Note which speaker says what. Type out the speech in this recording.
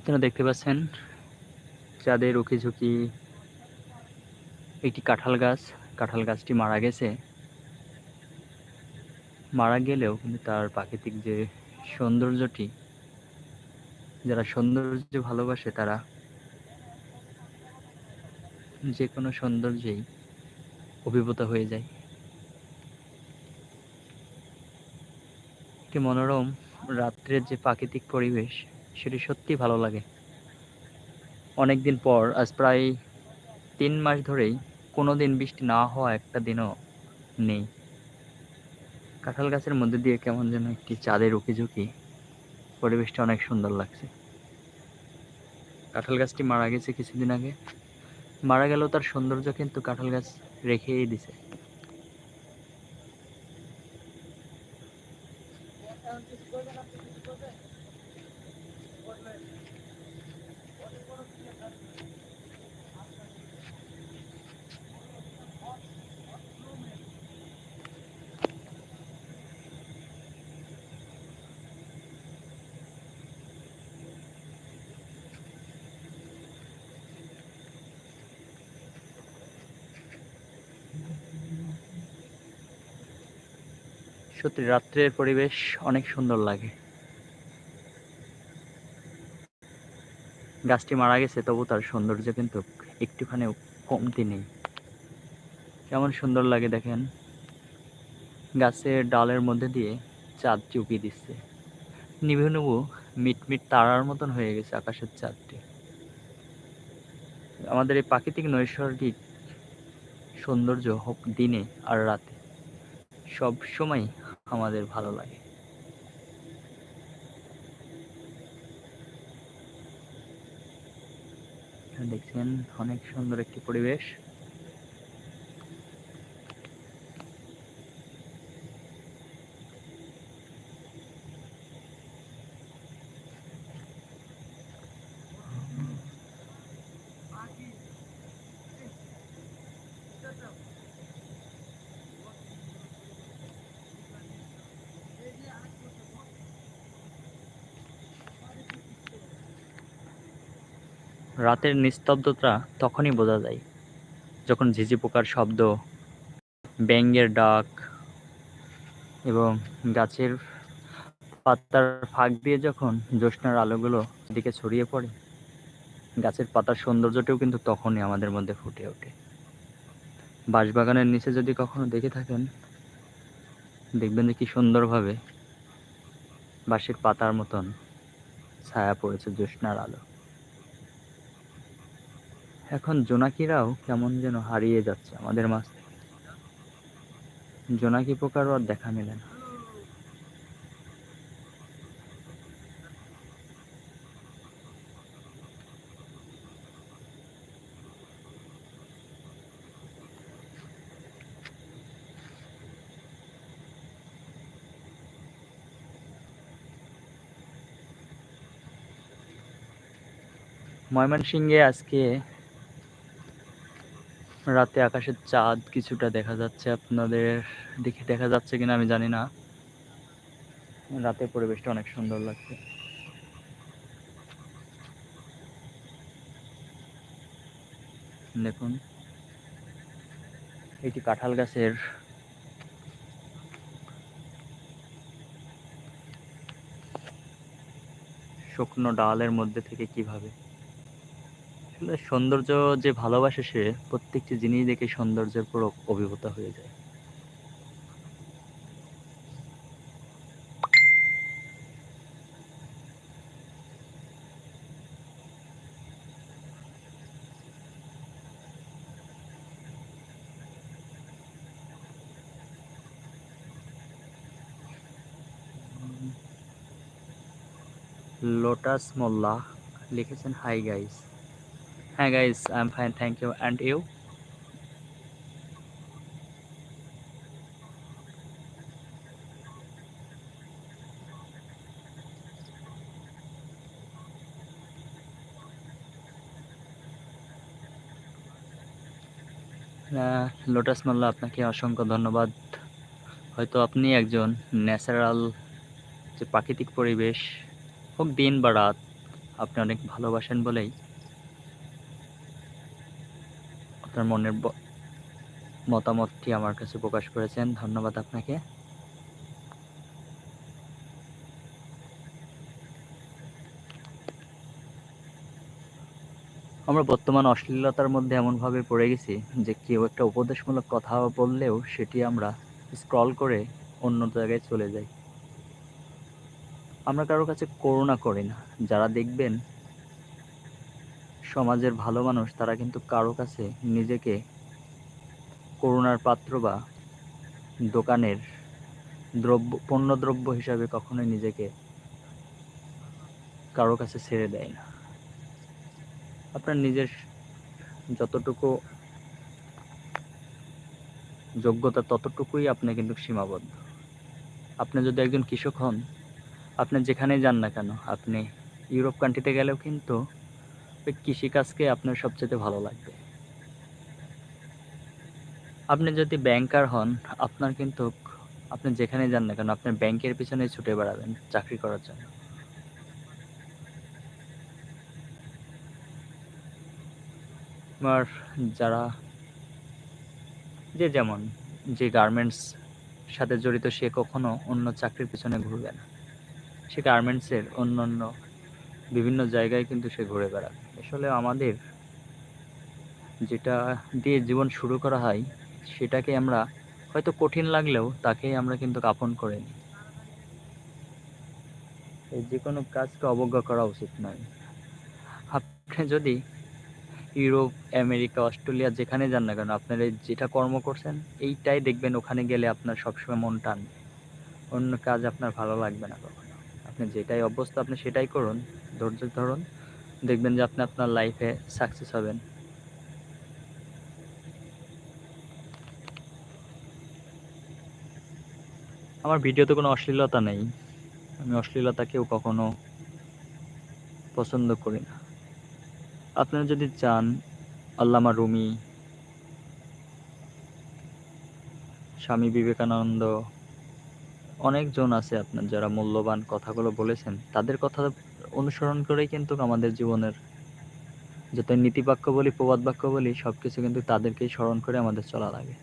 Speaker 1: আপনারা দেখতে পাচ্ছেন চাঁদের ঝুঁকি একটি কাঁঠাল গাছ। কাঁঠাল গাছটি মারা গেছে। মারা গেলেও কিন্তু তার প্রাকৃতিক যে সৌন্দর্যটি, যারা সৌন্দর্য ভালোবাসে তারা যে কোনো সৌন্দর্যেই অভিভূত হয়ে যায়। একটি মনোরম রাত্রের যে প্রাকৃতিক পরিবেশ সেটি সত্যি ভালো লাগে। অনেকদিন পর, আজ প্রায় তিন মাস ধরেই কোনো দিন বৃষ্টি না হওয়া একটা দিনও নেই। কাঁঠাল গাছের মধ্যে দিয়ে কেমন যেন একটি চাঁদের উকি ঝুঁকি পরিবেশটা অনেক সুন্দর লাগছে। কাঁঠাল গাছটি মারা গেছে কিছুদিন আগে। মারা গেলেও তার সৌন্দর্য কিন্তু কাঁঠাল গাছ রেখেই দিছে। সত্যি, রাত্রের পরিবেশ অনেক সুন্দর লাগে। গাছটি মারা গেছে, তবু তার সৌন্দর্য কিন্তু একটুখানি কমতি নেই। কেমন সুন্দর লাগে দেখেন। গাছের ডালের মধ্যে দিয়ে চাঁদ চুপি দিচ্ছে। নিভু নিভু মিটমিট তারার মতন হয়ে গেছে আকাশের চাঁদটি। আমাদের এই প্রাকৃতিক নৈসর্গিক সৌন্দর্য হোক দিনে আর রাতে সব সময় আমাদের ভালো লাগে। দেখছেন অনেক সুন্দর একটি পরিবেশ। রাতের নিস্তব্ধতা তখনই বোঝা যায়, যখন ঝিঝি পোকার শব্দ, ব্যাঙের ডাক এবং গাছের পাতার ফাঁক দিয়ে যখন জ্যোৎস্নার আলোগুলো দিকে ছড়িয়ে পড়ে, গাছের পাতার সৌন্দর্যটাও কিন্তু তখনই আমাদের মধ্যে ফুটে ওঠে। বাঁশবাগানের নিচে যদি কখনো দেখে থাকেন, দেখবেন যে কি সুন্দরভাবে বাঁশের পাতার মতন ছায়া পড়েছে জ্যোৎস্নার আলো। এখন জোনাকিরাও কেমন যেন হারিয়ে যাচ্ছে আমাদের মাছ জোনাকি পোকারও আর দেখা মেলে না। ময়মনসিংহে আজকে রাতে আকাশের চাঁদ কিছুটা দেখা যাচ্ছে আপনাদের দেখে দেখা যাচ্ছে কিনা আমি জানি না। রাতের পরিবেশটা অনেক সুন্দর লাগছে। দেখুন, এটি কাঁঠাল গাছের শুকনো ডালের মধ্যে থেকে কীভাবে আসলে সৌন্দর্য যে ভালোবাসে সে, প্রত্যেকটি জিনিস দেখে সৌন্দর্যের পুরো অভিভূত হয়ে যায়। লোটাস মোল্লা লিখেছেন হাই গাইস হ্যাঁ guys I am fine thank you and you Lotus Molla আপনাকে অসংখ্য ধন্যবাদ। হয়তো আপনি একজন ন্যাচারাল যে প্রাকৃতিক পরিবেশ, হোক দিন বা রাত, আপনি অনেক ভালোবাসেন বলেই। আপনার মনের মতামতটি আমার কাছে প্রকাশ করেছেন। ধন্যবাদ আপনাকে। আমরা বর্তমান অশ্লীলতার মধ্যে এমনভাবে পড়ে গেছি যে কেউ একটা উপদেশমূলক কথা বললেও সেটি আমরা স্ক্রল করে অন্য জায়গায় চলে যাই। আমরা কারোর কাছে করুণা করি না। যারা দেখবেন সমাজের ভালো মানুষ, তারা কিন্তু কারও কাছে নিজেকে করুণার পাত্র বা দোকানের দ্রব্য, পণ্যদ্রব্য হিসাবে কখনোই নিজেকে কারও কাছে ছেড়ে দেয় না। আপনার নিজের যতটুকু যোগ্যতা, ততটুকুই আপনি কিন্তু সীমাবদ্ধ। আপনি যদি একজন কৃষক হন, আপনি যেখানেই যান না কেন, আপনি ইউরোপ কান্ট্রিতে গেলেও কিন্তু ওই কৃষিকাজকে আপনার সবচেয়ে ভালো লাগবে? আপনি যদি ব্যাংকার হন, আপনার কিন্তু, আপনি যেখানে যান না কেন, আপনার ব্যাংকের পিছনে ছুটে বেড়াবেন চাকরি করার জন্য। আমার যারা, যে যেমন, যে গার্মেন্টস সাথে জড়িত, সে কখনো অন্য চাকরির পিছনে ঘুরবে না। সে গার্মেন্টসের অন্য অন্য বিভিন্ন জায়গায় কিন্তু সে ঘুরে বেড়াবে। আসলে আমাদের যেটা দিয়ে জীবন শুরু করা হয়, সেটাকে আমরা হয়তো কঠিন লাগলেও তাকেই আমরা কিন্তু আপন করে নিই। এই যে কোনো কাজকে অবজ্ঞা করা উচিত নয়। আপনি যদি ইউরোপ, আমেরিকা, অস্ট্রেলিয়া যেখানে যান না কেন, আপনারা যেটা কর্ম করছেন, এইটাই দেখবেন ওখানে গেলে আপনার সবসময় মন টান অন্য কাজ আপনার ভালো লাগবে না কখনো। আপনি যেটাই অভ্যস্ত আপনি সেটাই করুন, ধৈর্য ধরুন। দেখবেন যে আপনি আপনার লাইফে সাকসেস হবেন। আমার ভিডিওতে কোনো অশ্লীলতা নেই। আমি অশ্লীলতাকেও কখনো পছন্দ করি না। আপনারা যদি চান আল্লামা রুমি, স্বামী বিবেকানন্দ, অনেকজন আছে আপনার যারা মূল্যবান কথাগুলো বলেছেন, তাদের কথা অনুসরণ করেই কিন্তু আমাদের জীবনের যত নীতিবাক্য বলি, প্রবাদ বাক্য বলি সব কিছু কিন্তু তাদেরকেই স্মরণ করে আমাদের চলা লাগে।